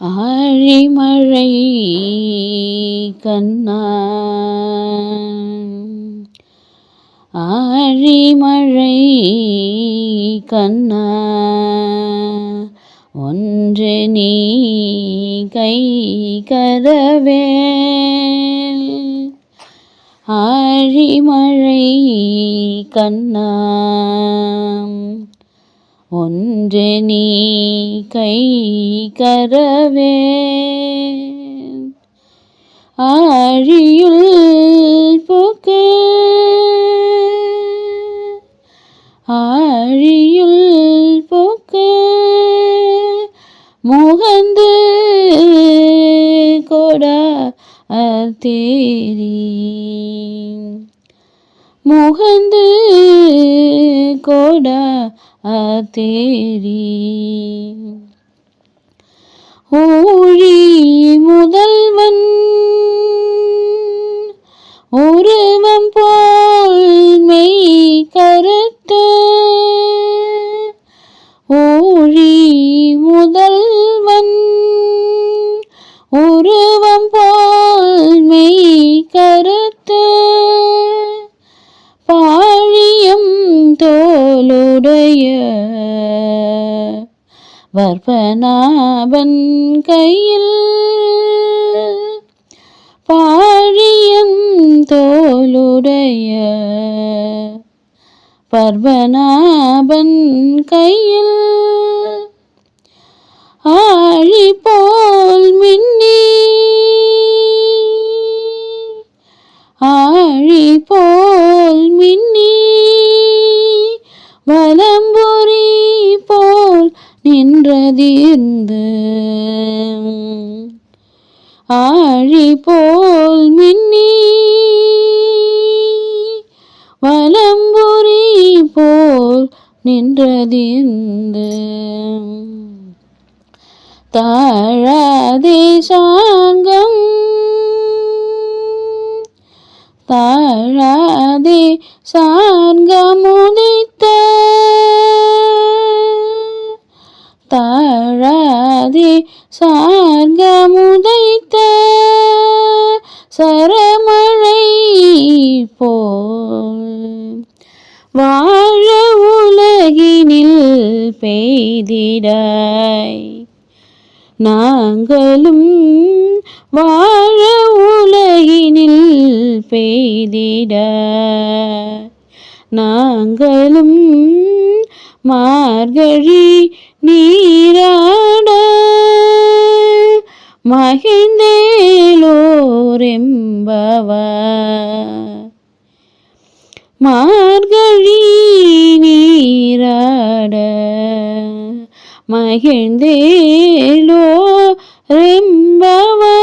ஆழிமழை கண்ணா ஆழிமழை கண்ணா ஒன்று நீ கை கரவேல் ஆழிமழை கண்ணா ஒன்று நீ கை கரவே. ஆழியுள் போக்க. ஆழியுள் போக்க. முகந்து கொடா தேரி முகந்து கொடா தேரி ஊழி முதல்வன் உருவம் போல் மெய் கருத்து. ஊழி முதல்வன் உருவம் போல் மெய் கருத்து. உடைய வர்பனாபன் கையில் பாழியம் தோளுடைய பர்வனாபன் கையில் ஆழி போல் மின்னி நின்றதிர்ந்து ஆழி போல் மின்னி வலம்புரி போல் நின்றதிர்ந்து தாழாதே சாங்கம் தாழாதே சாங்கமுதித்த சார்கமுதைத்த சரமழை போல் வாழ உலகினில் பெய்திடாய் நாங்களும் வாழ உலகினில் பெய்திட. நாங்களும் மார்கழி நீராட மகிழ்ந்தேலோரெம்பவ மார்கழி நீராட மகிழ்ந்தேலோ ரெம்பவா